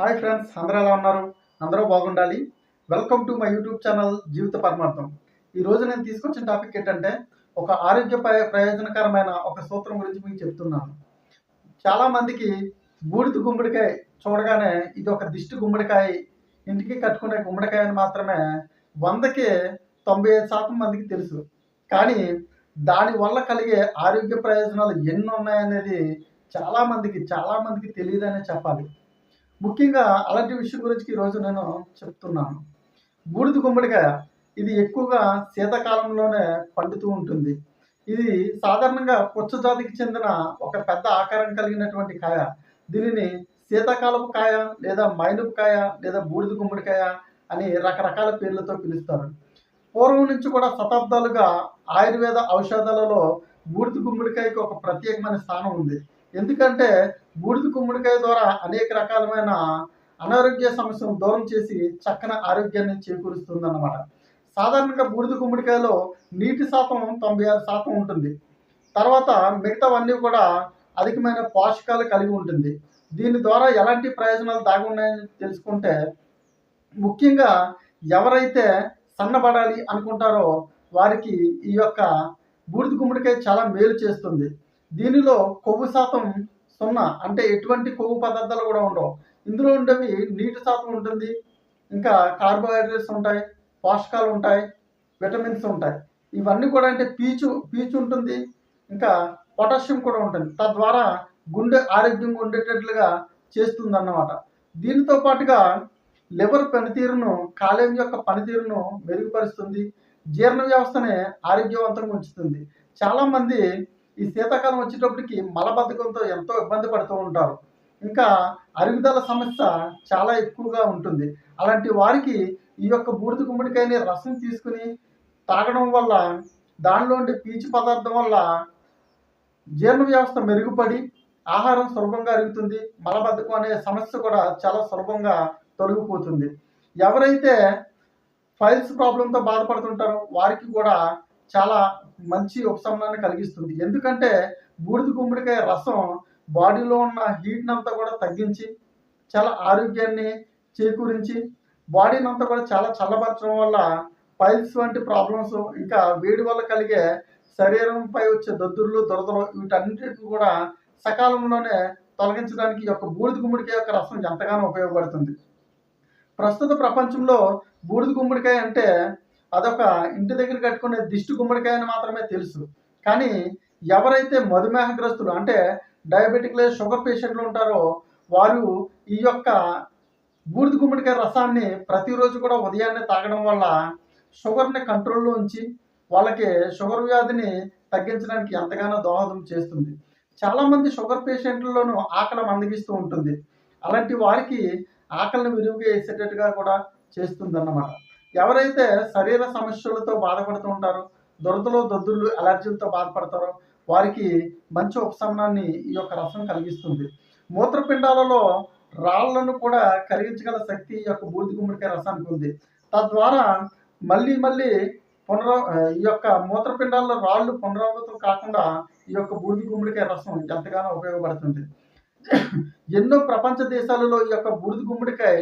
Hi friends అందరూ ఎలా ఉన్నారు? అందరూ బాగుండాలి. Welcome to my YouTube channel జీవిత పరమార్థం. ఈ రోజు నేను తీసుకొచ్చిన టాపిక్ ఏంటంటే ఒక ఆరోగ్య ప్రయ- ప్రయోజనకరమైన ఒక సూత్రం గురించి మీకు చెప్తున్నాను. చాలామందికి బూడిద గుమ్మడికాయ చూడగానే ఇది ఒక దిష్టి గుమ్మడికాయ ఇంటికి కట్టుకునే గుమ్మడికాయ అని మాత్రమే వందకి తొంభై ఐదు శాతం మందికి తెలుసు. కానీ దాని వల్ల కలిగే ఆరోగ్య ప్రయోజనాలు ఎన్ని ఉన్నాయనేది చాలామందికి చాలామందికి తెలియదనే చెప్పాలి. ముఖ్యంగా అలాంటి విషయం గురించి ఈరోజు నేను చెప్తున్నాను. బూడిద గుమ్మడికాయ ఇది ఎక్కువగా శీతాకాలంలోనే పండుతూ ఉంటుంది. ఇది సాధారణంగా పుచ్చ జాతికి చెందిన ఒక పెద్ద ఆకారం కలిగినటువంటి కాయ. దీనిని శీతాకాలపు కాయ లేదా మైనపు కాయ లేదా బూడిద గుమ్మడికాయ అని రకరకాల పేర్లతో పిలుస్తారు. పూర్వం నుంచి కూడా శతాబ్దాలుగా ఆయుర్వేద ఔషధాలలో బూడిద గుమ్మడికాయకి ఒక ప్రత్యేకమైన స్థానం ఉంది. ఎందుకంటే బూడిద గుమ్మడికాయ ద్వారా అనేక రకాలమైన అనారోగ్య సమస్యలను దూరం చేసి చక్కని ఆరోగ్యాన్ని చేకూరుస్తుంది అన్నమాట సాధారణంగా బూడిద గుమ్మడికాయలో నీటి శాతం తొంభై ఆరు శాతం ఉంటుంది. తర్వాత మిగతావన్నీ కూడా అధికమైన పోషకాలు కలిగి ఉంటుంది. దీని ద్వారా ఎలాంటి ప్రయోజనాలు దాగి ఉన్నాయని తెలుసుకుంటే ముఖ్యంగా ఎవరైతే సన్నబడాలి అనుకుంటారో వారికి ఈ యొక్క బూడిద గుమ్మడికాయ చాలా మేలు చేస్తుంది. దీనిలో కొవ్వు శాతం సున్నా అంటే ఎటువంటి కొవ్వు పదార్థాలు కూడా ఉండవు. ఇందులో ఉండేవి నీటి శాతం ఉంటుంది ఇంకా కార్బోహైడ్రేట్స్ ఉంటాయి పోషకాలు ఉంటాయి విటమిన్స్ ఉంటాయి. ఇవన్నీ కూడా అంటే పీచు పీచు ఉంటుంది ఇంకా పొటాషియం కూడా ఉంటుంది. తద్వారా గుండె ఆరోగ్యంగా ఉండేటట్లుగా చేస్తుంది అన్నమాట దీనితో పాటుగా లివర్ పనితీరును కాలేయం యొక్క పనితీరును మెరుగుపరుస్తుంది జీర్ణ వ్యవస్థని ఆరోగ్యవంతంగా ఉంచుతుంది. చాలామంది ఈ శీతాకాలం వచ్చేటప్పటికి మలబద్ధకంతో ఎంతో ఇబ్బంది పడుతూ ఉంటారు. ఇంకా అరుగుదల సమస్య చాలా ఎక్కువగా ఉంటుంది. అలాంటి వారికి ఈ యొక్క బూడిద గుమ్మడికాయని రసం తీసుకుని తాగడం వల్ల దానిలో ఉండే పీచు పదార్థం వల్ల జీర్ణ వ్యవస్థ మెరుగుపడి ఆహారం సులభంగా అరుగుతుంది. మలబద్ధకం అనే సమస్య కూడా చాలా సులభంగా తొలగిపోతుంది. ఎవరైతే ఫైల్స్ ప్రాబ్లంతో బాధపడుతుంటారో వారికి కూడా చాలా మంచి ఉపశమనాన్ని కలిగిస్తుంది. ఎందుకంటే బూడిద గుమ్మడికాయ రసం బాడీలో ఉన్న హీట్ని అంతా కూడా తగ్గించి చాలా ఆరోగ్యాన్ని చేకూరించి బాడీని అంతా కూడా చాలా చల్లబరచడం వల్ల పైల్స్ వంటి ప్రాబ్లమ్స్ ఇంకా వేడి వల్ల కలిగే శరీరంపై వచ్చే దద్దుర్లు దురదలు వీటన్నిటిని కూడా సకాలంలోనే తొలగించడానికి ఈ యొక్క బూడిద గుమ్మడికాయ యొక్క రసం ఎంతగానో ఉపయోగపడుతుంది. ప్రస్తుత ప్రపంచంలో బూడిద గుమ్మడికాయ అంటే అదొక ఇంటి దగ్గర కట్టుకునే దిష్టి గుమ్మడికాయ అని మాత్రమే తెలుసు. కానీ ఎవరైతే మధుమేహగ్రస్తులు అంటే డయాబెటిక్లే షుగర్ పేషెంట్లు ఉంటారో వారు ఈ యొక్క బూడిద గుమ్మడికాయ రసాన్ని ప్రతిరోజు కూడా ఉదయాన్నే తాగడం వల్ల షుగర్ని కంట్రోల్లో ఉంచి వాళ్ళకి షుగర్ వ్యాధిని తగ్గించడానికి ఎంతగానో దోహదం చేస్తుంది. చాలామంది షుగర్ పేషెంట్లలోనూ ఆకలి మందగిస్తూ ఉంటుంది. అలాంటి వారికి ఆకలిని విరివిగా వేసేటట్టుగా కూడా చేస్తుంది అన్నమాట ఎవరైతే శరీర సమస్యలతో బాధపడుతూ ఉంటారో దురదలు దొద్దులు అలర్జీలతో బాధపడతారో వారికి మంచి ఉపశమనాన్ని ఈ యొక్క రసం కలిగిస్తుంది. మూత్రపిండాలలో రాళ్ళను కూడా కరిగించగల శక్తి ఈ యొక్క బూడిద గుమ్మడికాయ రసానికి ఉంది. తద్వారా మళ్ళీ మళ్ళీ పునర ఈ యొక్క మూత్రపిండాల్లో రాళ్ళు పునరావృతం కాకుండా ఈ యొక్క బూడిద గుమ్మడికాయ రసం ఎంతగానో ఉపయోగపడుతుంది. ఎన్నో ప్రపంచ దేశాలలో ఈ యొక్క బూడిద గుమ్మడికాయ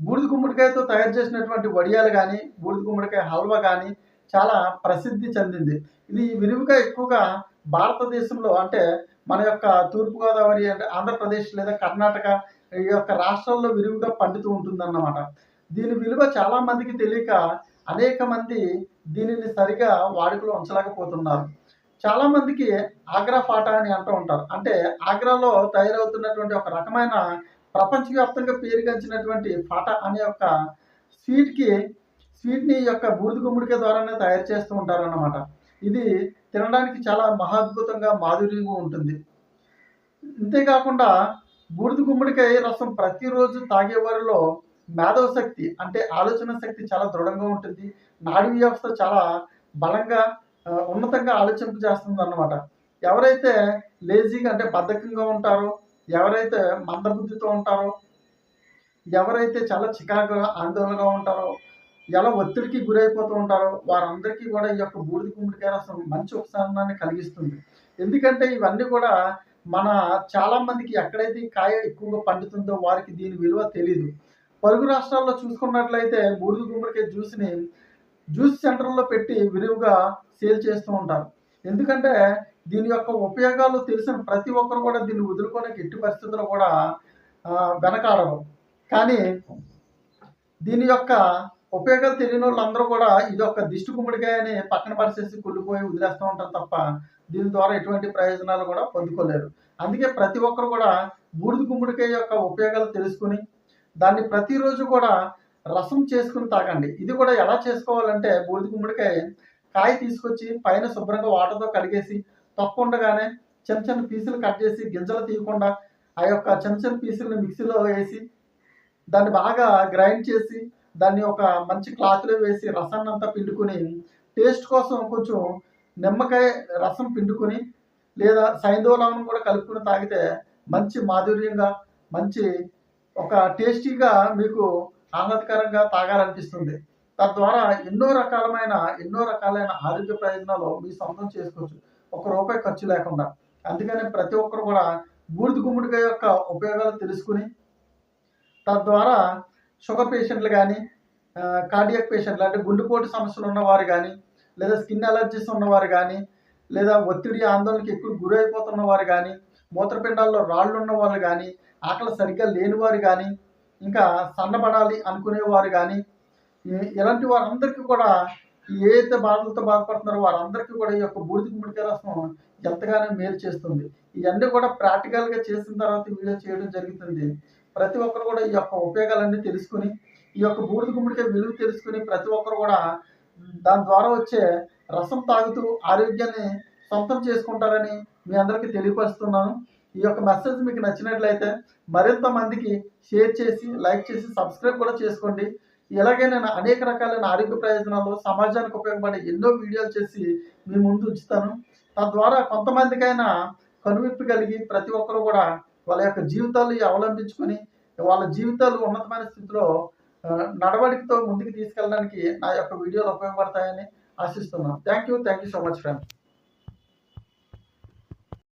బూడిద గుమ్మడికాయతో తయారు చేసినటువంటి వడియాలు కానీ బూడిద గుమ్మడికాయ హల్వా కానీ చాలా ప్రసిద్ధి చెందింది. ఇది విరివిగా ఎక్కువగా భారతదేశంలో అంటే మన యొక్క తూర్పుగోదావరి అంటే ఆంధ్రప్రదేశ్ లేదా కర్ణాటక ఈ యొక్క రాష్ట్రాల్లో విరివిగా పండుతూ ఉంటుందన్నమాట. దీని విలువ చాలా మందికి తెలియక అనేక మంది దీనిని సరిగా వాడుకలో ఉంచలేకపోతున్నారు. చాలా మందికి ఆగ్రా ఫాటా అని అంటూ ఉంటారు. అంటే ఆగ్రాలో తయారవుతున్నటువంటి ఒక రకమైన ప్రపంచవ్యాప్తంగా పేరుగాంచినటువంటి ఫాటా అనే యొక్క స్వీట్కి స్వీట్ని యొక్క బూడిద గుమ్మడికాయ ద్వారానే తయారు చేస్తూ ఉంటారన్నమాట. ఇది తినడానికి చాలా మహాద్భుతంగా మాధుర్యంగా ఉంటుంది. అంతేకాకుండా బూడిద గుమ్మడికాయ రసం ప్రతిరోజు తాగేవారిలో మేధవ శక్తి అంటే ఆలోచన శక్తి చాలా దృఢంగా ఉంటుంది. నాడీ వ్యవస్థ చాలా బలంగా ఉన్నతంగా ఆలోచింపజేస్తుంది అన్నమాట ఎవరైతే లేజీగా అంటే బద్ధకంగా ఉంటారో ఎవరైతే మందబుద్ధితో ఉంటారో ఎవరైతే చాలా చికాకుగా ఆందోళనగా ఉంటారో ఎలా ఒత్తిడికి గురైపోతూ ఉంటారో వారందరికీ కూడా ఈ యొక్క బూడిద గుమ్మడికాయ రసం మంచి ఉపశమనాన్ని కలిగిస్తుంది. ఎందుకంటే ఇవన్నీ కూడా మన చాలామందికి ఎక్కడైతే కాయ ఎక్కువగా పండుతుందో వారికి దీని విలువ తెలియదు పొరుగు రాష్ట్రాల్లో చూసుకున్నట్లయితే బూడిద గుమ్మడికాయ జ్యూస్ని జ్యూస్ సెంటర్లో పెట్టి విరివిగా సేల్ చేస్తూ ఉంటారు. ఎందుకంటే దీని యొక్క ఉపయోగాలు తెలిసిన ప్రతి ఒక్కరు కూడా దీన్ని వదులుకోవడానికి ఎట్టి పరిస్థితుల్లో కూడా వెనకాడరు. కానీ దీని యొక్క ఉపయోగాలు తెలియని వాళ్ళందరూ కూడా ఇది ఒక దిష్టి గుమ్మడికాయ అని పక్కన పరిచేసి కుళ్ళిపోయి వదిలేస్తూ ఉంటారు తప్ప దీని ద్వారా ఎటువంటి ప్రయోజనాలు కూడా పొందుకోలేరు. అందుకే ప్రతి ఒక్కరు కూడా బూడిద గుమ్మడికాయ యొక్క ఉపయోగాలు తెలుసుకుని దాన్ని ప్రతిరోజు కూడా రసం చేసుకుని తాగండి. ఇది కూడా ఎలా చేసుకోవాలంటే బూడిద గుమ్మడికాయ కాయ తీసుకొచ్చి పైన శుభ్రంగా వాటర్తో కడిగేసి తక్కువ ఉండగానే చిన్న చిన్న పీసులు కట్ చేసి గింజలు తీయకుండా ఆ యొక్క చిన్న చిన్న పీసులను మిక్సీలో వేసి దాన్ని బాగా గ్రైండ్ చేసి దాన్ని ఒక మంచి క్లాత్లో వేసి రసాన్ని అంతా పిండుకుని టేస్ట్ కోసం కొంచెం నిమ్మకాయ రసం పిండుకుని లేదా సైంధవలవనం కూడా కలుపుకుని తాగితే మంచి మాధుర్యంగా మంచి ఒక టేస్టీగా మీకు ఆహ్లాదకరంగా తాగాలనిపిస్తుంది. తద్వారా ఎన్నో రకాలమైన ఎన్నో రకాలైన ఆరోగ్య ప్రయోజనాలు మీ సొంతం చేసుకోవచ్చు. ఒక రూపాయి ఖర్చు లేకుండా. అందుకని ప్రతి ఒక్కరు కూడా బూడిద గుమ్మడికాయ యొక్క ఉపయోగాలు తెలుసుకుని తద్వారా షుగర్ పేషెంట్లు కానీ కార్డియాక్ పేషెంట్లు అంటే గుండెపోటు సమస్యలు ఉన్నవారు కానీ లేదా స్కిన్ అలర్జీస్ ఉన్నవారు కానీ లేదా ఒత్తిడి ఆందోళనకి ఎక్కువ గురైపోతున్న వారు కానీ మూత్రపిండాల్లో రాళ్ళు ఉన్న వాళ్ళు కానీ ఆకలి సరిగ్గా లేని వారు కానీ ఇంకా సన్నబడాలి అనుకునేవారు కానీ ఇలాంటి వారందరికీ కూడా ఏ బాధలతో బాధపడుతున్నారో వారందరికీ కూడా ఈ యొక్క బూడిద గుమ్మడికాయ రసం ఎంతగానో మేలు చేస్తుంది. ఇవన్నీ కూడా ప్రాక్టికల్గా చేసిన తర్వాత వీడియో చేయడం జరుగుతుంది. ప్రతి ఒక్కరు కూడా ఈ యొక్క ఉపయోగాలన్నీ తెలుసుకుని ఈ యొక్క బూడిద గుమ్మడికాయ విలువ తెలుసుకుని ప్రతి ఒక్కరు కూడా దాని ద్వారా వచ్చే రసం తాగుతూ ఆరోగ్యాన్ని సొంతం చేసుకుంటారని మీ అందరికీ తెలియపరుస్తున్నాను. ఈ యొక్క మెసేజ్ మీకు నచ్చినట్లయితే మరింత మందికి షేర్ చేసి లైక్ చేసి సబ్స్క్రైబ్ కూడా చేసుకోండి. ఇలాగే నేను అనేక రకాలైన ఆరోగ్య ప్రయోజనాలు సమాజానికి ఉపయోగపడే ఎన్నో వీడియోలు చేసి మీ ముందు ఉంచుతాను. తద్వారా కొంతమందికైనా కనువిప్పు కలిగి ప్రతి ఒక్కరు కూడా వాళ్ళ యొక్క జీవితాలు అవలంబించుకొని వాళ్ళ జీవితాలు ఉన్నతమైన స్థితిలో నడవడికతో ముందుకు తీసుకెళ్ళడానికి నా యొక్క వీడియోలు ఉపయోగపడతాయని ఆశిస్తున్నాను. Thank you thank you so much friend